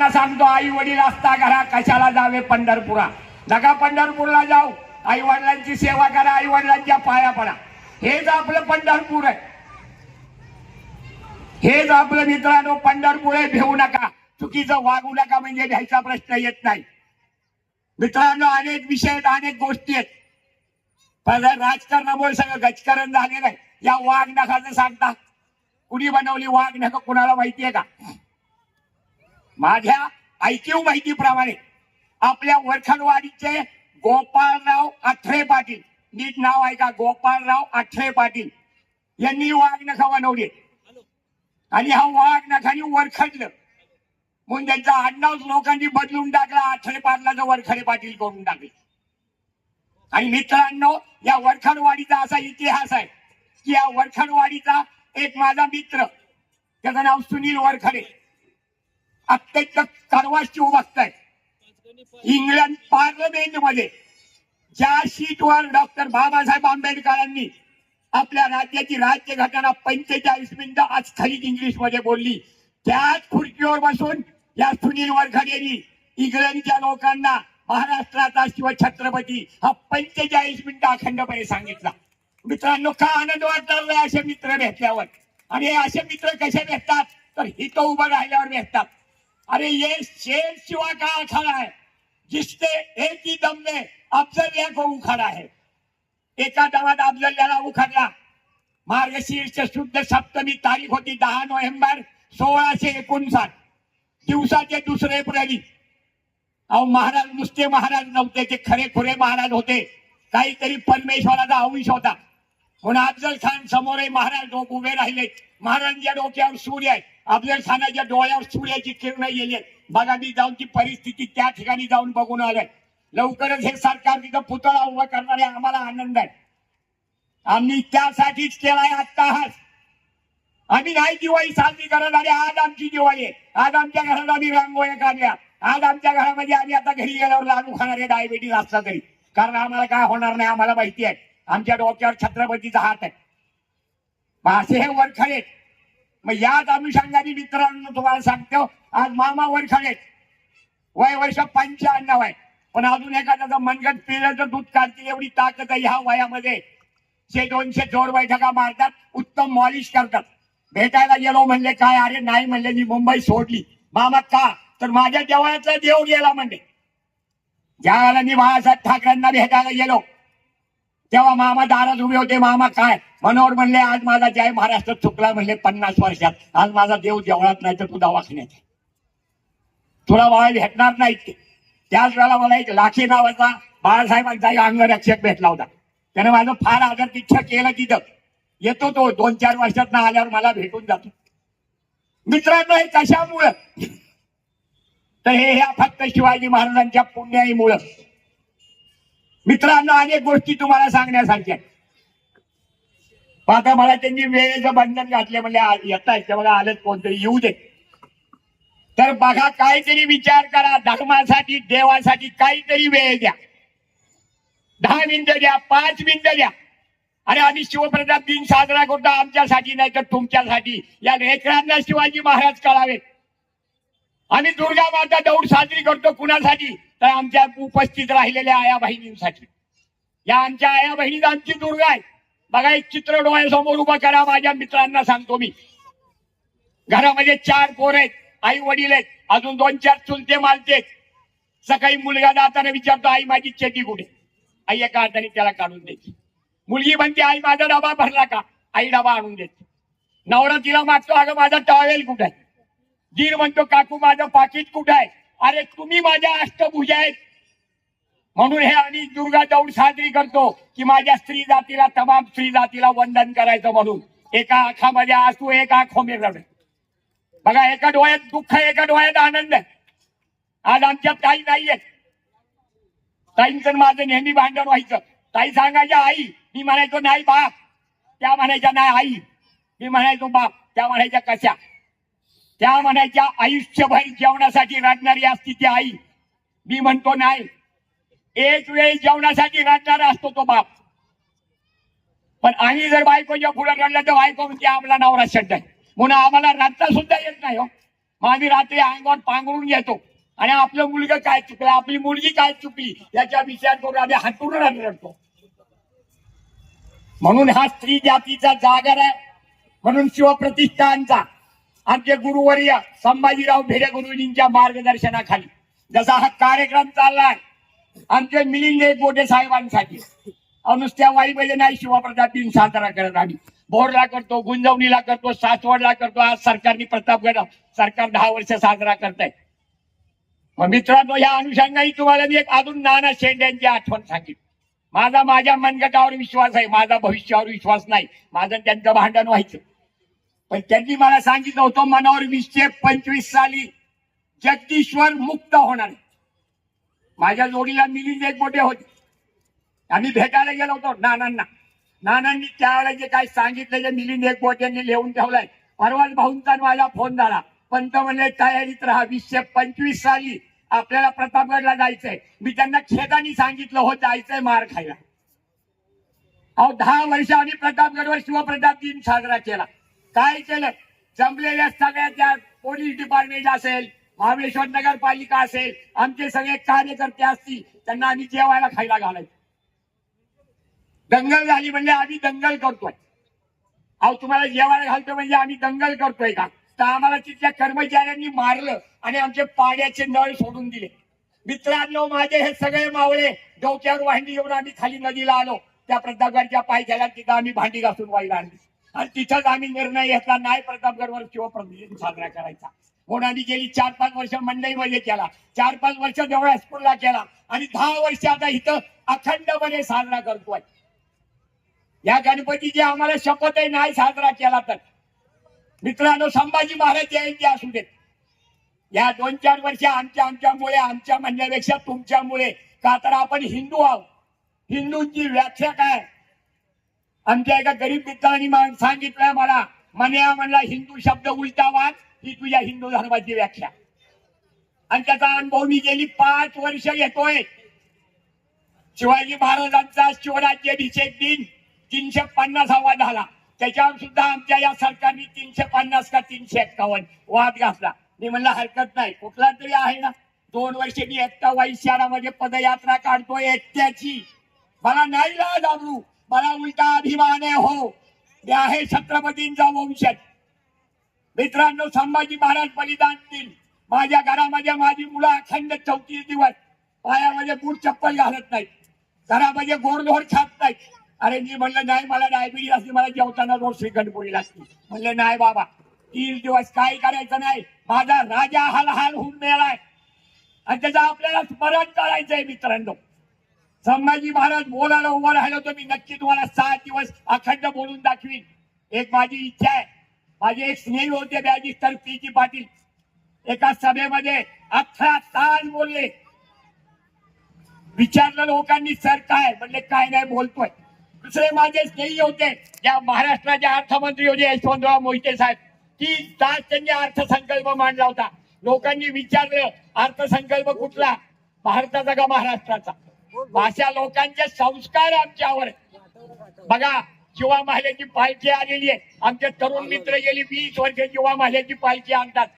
मित्रांना सांगतो आई वडील असता घरा कशाला जावे पंढरपुरा? नका पंढरपूरला जाऊ. आई वडिलांची सेवा करा आई वडिलांच्या पाया पडा. हेच आपलं पंढरपूर आहे. हेच आपलं मित्रांनो पंढरपूर आहे भेऊ नका. चुकीचं वागू नका म्हणजे घ्यायचा प्रश्न येत नाही. मित्रांनो अनेक विषय आहेत अनेक गोष्टी आहेत. पण राजकारणामुळे सगळं गचकरण झालेलं आहे. या वाघ नखाचं सांगता. कुणी बनवली वाघ नख कुणाला माहितीये का? माझ्या ऐकीव माहितीप्रमाणे आपल्या वरखडवाडीचे गोपाळराव अठरे पाटील. नीट नाव आहे का? गोपाळराव अठरे पाटील. यांनी वाघ नखा बनवले. आणि हा वाघ नखाने वरखडलं. म्हणून त्यांचा आडनाव लोकांनी बदलून टाकला. अठरे पाटलाचं वरखडे पाटील करून टाकले. आणि मित्रांनो या वरखडवाडीचा असा इतिहास आहे की या वरखडवाडीचा एक माझा मित्र. त्याचं नाव सुनील वरखडे. अत्यंत कर्वाशी बघताय इंग्लंड पार्लमेंटमध्ये ज्या सीटवर डॉक्टर बाबासाहेब आंबेडकरांनी आपल्या राज्याची राज्यघटना पंचेचाळीस मिनिटं आज खरीद इंग्लिशमध्ये बोलली. त्याच खुर्चीवर बसून या सुनील वरखडेनी इंग्लंडच्या लोकांना महाराष्ट्राचा शिवछत्रपती हा पंचेचाळीस मिनिटं अखंडपणे सांगितला. मित्रांनो का आनंद वाटणार असे मित्र भेटल्यावर? आणि असे मित्र कसे भेटतात? तर हिथं उभं राहिल्यावर भेटतात. अरे ये शेर शिवा का अखाड़ा है? जिसने एक ही दम में अफजलिया को उखाड़ा है। एका दमात अफजल्याला उखाडला। मार्गशीर्ष शुद्ध सप्तमी तारीख होती दहा नोव्हेंबर सोळाशे एकोणसाठ. दिवसाचे दुसरे प्रहरी अहो महाराज नुसते महाराज नव्हते ते खरे खुरे महाराज होते. काहीतरी परमेश्वराचा अंश होता. म्हणून अफजल खान समोरही महाराज लोक उभे राहिले. महाराजांच्या डोक्यावर सूर्य आहे. अफजल खानाच्या डोळ्यावर सूर्याची किरण गेली बघा मी जाऊन ती परिस्थिती त्या ठिकाणी जाऊन बघून आलोय. लवकरच हे सरकार तिथं पुतळा उभा करणारे आम्हाला आनंद आहे. आम्ही त्यासाठीच केलाय अट्टाहास आम्ही नाही दिवाळी साजरी करत आणि आज आमची दिवाळी आहे. आज आमच्या घरात आम्ही रांगोळ्या काढल्या. आज आमच्या घरामध्ये आम्ही आता घरी गेल्यावर लागू खाणारे डायबिटीस असला तरी. कारण आम्हाला काय होणार नाही आम्हाला माहिती आहे. आमच्या डोक्यावर छत्रपतीचा हात आहे. मासे हे वरखडे मग याच अनुषंगाने मित्रांनो तुम्हाला सांगतो आज मामा वरखडे वय वर्ष पंच्याण्णव आहे. पण अजून एखाद्याचं मनगट पिल्याचं दूध काढतील एवढी ताकद आहे ह्या वयामध्ये. शे दोनशे जोड बैठका मारतात उत्तम मॉलिश करतात. भेटायला गेलो म्हणले काय? अरे नाही म्हणले मी मुंबई सोडली. मामा का? तर माझ्या देवाचा देव गेला म्हणले. ज्या वेळेला मी बाळासाहेब ठाकरेंना भेटायला गेलो तेव्हा मामा दारात उभे होते. मामा काय? मनोहर म्हणले आज माझा जय महाराष्ट्र चुकला. म्हणले पन्नास वर्षात. आज माझा देव देवळात नाही तर तू दवाखान्यात तुला बाळा भेटणार नाही त्याच वेळेला मला एक लाखी नावाचा बाळासाहेबांचा अंगरक्षक भेटला होता. त्याने माझं फार आदर तिच्छा केलं तिथं. येतो तो दोन चार वर्षात ना आल्यावर मला भेटून जातो. मित्रांनो हे कशामुळं? तर हे ह्या फक्त शिवाजी महाराजांच्या पुण्याईमुळं. मित्रांनो अनेक गोष्टी तुम्हाला सांगण्यासारख्या आहेत. आता मला त्यांनी वेळेचं बंधन घातले म्हणजे येत ते बघा आलंच कोणतरी येऊ दे. तर बघा काहीतरी विचार करा धर्मासाठी देवासाठी काहीतरी वेळ द्या. दहा मिनिटं द्या पाच मिनिटं द्या. अरे आम्ही शिवप्रताप दिन साजरा करतो आमच्यासाठी नाही तर तुमच्यासाठी. या लेकरांना शिवाजी महाराज कळावे आम्ही दुर्गा माता दौड साजरी करतो कुणासाठी? तर आमच्या उपस्थित राहिलेल्या आया बहिणींसाठी. या आमच्या आया बहिणी आमची दुर्गा आहे. बघा एक चित्र डोळ्यासमोर उभं करा माझ्या मित्रांना सांगतो मी. घरामध्ये चार पोर आहेत आई वडील आहेत अजून दोन चार चुलते मालते सकाळी मुलगा जाताना विचारतो आई माझी चेटी कुठे? आई एका हाताने त्याला काढून द्यायची मुलगी म्हणते आई माझा डबा भरला का? आई डबा आणून देते. नवरा तिला मागतो अगं माझा टॉवेल कुठे आहे? दीर म्हणतो काकू माझं पाकिट कुठं आहे? अरे तुम्ही माझ्या अष्टभुजा आहेत. म्हणून हे आणि दुर्गा दौड साजरी करतो की माझ्या स्त्री जातीला तमाम स्त्री जातीला वंदन करायचं म्हणून. एका आखामध्ये आसू एका आखोमे रडे. बघा एका डोळ्यात दुःख एका डोळ्यात आनंद. आहे आज आमच्यात काही नाहीये ताईंचं माझं नेहमी भांडण व्हायचं. ताई सांगायच्या आई मी म्हणायचो नाही बाप. त्या म्हणायच्या नाही आई. मी म्हणायचो बाप. त्या म्हणायच्या कशा? त्या म्हणायच्या आयुष्यभर जेवणासाठी रडणारी असती ती आई. मी म्हणतो नाही. एक वेळ जेवणासाठी रडणारा असतो तो बाप. पण आम्ही जर बायकोच्या पुढे रडलं तर बायको म्हणजे आम्हाला नवरा शब्द आहे. म्हणून आम्हाला रडता सुद्धा येत नाही हो. मग आम्ही रात्री अंगावर पांघरून घेतो. आणि आपलं मुलगा काय चुकलं? आपली मुलगी काय चुकली? याच्या विचार करून आम्ही हातून रडतो. म्हणून हा स्त्री जातीचा जागर आहे. म्हणून शिवप्रतिष्ठानचा. आमचे गुरुवर्य संभाजीराव भिडे गुरुजींच्या मार्गदर्शनाखाली. जसा हा कार्यक्रम चाललाय आमचे मिलिंद गोटे साहेबांसाठी. नुसत्या वाईमध्ये नाही शिवप्रताप दिन साजरा करत आम्ही. बोरला करतो गुंजवणीला करतो सासवडला करतो आज सरकारने प्रतापगड सरकार दहा वर्ष साजरा करताय. मग मित्रांनो या अनुषंगाने तुम्हाला मी एक अजून नाना शेंड यांची आठवण सांगितली माझा माझ्या मनगटावर विश्वास आहे माझा भविष्यावर विश्वास नाही. माझं त्यांचं भांडण व्हायचं. पण त्यांनी मला सांगितलं होतं मनावर वीसशे पंचवीस साली जगदीश्वर मुक्त होणार. माझ्या जोडीला मिलिंद एक मोठे होते. आम्ही भेटायला गेलो होतो नानांना. नानांनी त्यावेळेला जे काय सांगितलं जे मिलिंद एक यांनी लिहून ठेवलंय परवाच भाऊंचा माझा फोन झाला. पंत म्हणले तयारीत राहा वीसशे पंचवीस साली आपल्याला प्रतापगडला जायचंय. मी त्यांना खेदानी सांगितलं हो जायचंय मार खायला. अहो दहा वर्ष आम्ही प्रतापगडवर शिवप्रताप दिन साजरा केला. काय केलं जमलेल्या सगळ्या त्या पोलीस डिपार्टमेंट असेल महाबळेश्वर नगरपालिका असेल आमचे सगळे कार्यकर्ते असतील त्यांना आम्ही जेवायला खायला घालायचो. दंगल झाली म्हणजे आम्ही दंगल करतोय. अहो तुम्हाला जेवायला घालतो म्हणजे आम्ही दंगल करतोय का? तर आम्हाला तिथल्या कर्मचाऱ्यांनी मारलं आणि आमचे पाण्याचे नळ सोडून दिले. मित्रांनो माझे हे सगळे मावळे डोक्यावर वाहिनी घेऊन आम्ही खाली नदीला आलो. त्या प्रतापगडच्या पायथ्याला तिथं आम्ही भांडी घासून वाईला आणली. आणि तिथंच आम्ही निर्णय घेतला नाही प्रतापगडवर शिवप्रतिष्ठान साजरा करायचा. कोणाने गेली चार पाच वर्ष मंडईमध्ये केला चार पाच वर्ष देवळा स्कूलला केला आणि दहा वर्ष आता इथं अखंडपणे साजरा करतोय. या गणपतीची आम्हाला शपथ आहे नाही साजरा केला तर. मित्रांनो संभाजी महाराज जयंती असू देत. या दोन चार वर्ष आमच्या आमच्यामुळे आमच्या म्हणण्यापेक्षा तुमच्यामुळे का तर आपण हिंदू आहोत. हिंदूंची व्याख्या काय? आमच्या एका गरीब मित्रांनी सांगितलं सांगितलंय मला. मन्या म्हणला हिंदू शब्द उलटा वाच ही तुझ्या हिंदू धर्माची व्याख्या. आणि त्याचा अनुभव मी गेली पाच वर्ष घेतोय. शिवाजी महाराजांचा शिवराज्याभिषेक दिन तीनशे पन्नासावा झाला. त्याच्यावर सुद्धा आमच्या या सरकारने तीनशे पन्नास का तीनशे एक्कावन्न वाद घातला. मी म्हणलं हरकत नाही. कुठला तरी आहे ना. दोन वर्ष मी एकटा वाई शहरामध्ये पदयात्रा काढतोय एकट्याची. मला नाही लाज दाबरू मला उलटा अभिमान आहे हो. मी आहे छत्रपतींचा वंशज. मित्रांनो संभाजी महाराज बलिदान दिन माझ्या घरामध्ये माझी मुलं अखंड चौतीस दिवस पायामध्ये बूट चप्पल घालत नाहीत. घरामध्ये गोडधोड खात नाहीत. अरे मी म्हणलं नाही मला डायबिटीज असली मला जेवताना रोज श्रीखंड पोळी लागते म्हणलं नाही बाबा तीस दिवस काही करायचं नाही. माझा राजा हाल हाल होऊन मेलाय. आणि त्याचा आपल्याला स्मरण करायचंय मित्रांनो. संभाजी महाराज बोलायला उभा राहिलो तर मी नक्की तुम्हाला सात दिवस अखंड बोलून दाखवीन. एक माझी इच्छा आहे. माझे एक स्नेही होते बॅजिस्टर पी जी पाटील. एका सभेमध्ये अठरा तास बोलले. विचारलं लोकांनी सर काय? म्हणले काय नाही बोलतोय. दुसरे माझे स्नेही होते या महाराष्ट्राचे अर्थमंत्री होते यशवंतराव मोहिते साहेब. तीन तास त्यांनी अर्थसंकल्प मांडला होता. लोकांनी विचारलं अर्थसंकल्प कुठला? भारताचा का महाराष्ट्राचा? अशा लोकांचे संस्कार आमच्यावर बघा युवा महिलेची पालखी आलेली आहे. आमचे तरुण मित्र गेली वीस वर्ष युवा महिलेची पालखी आणतात.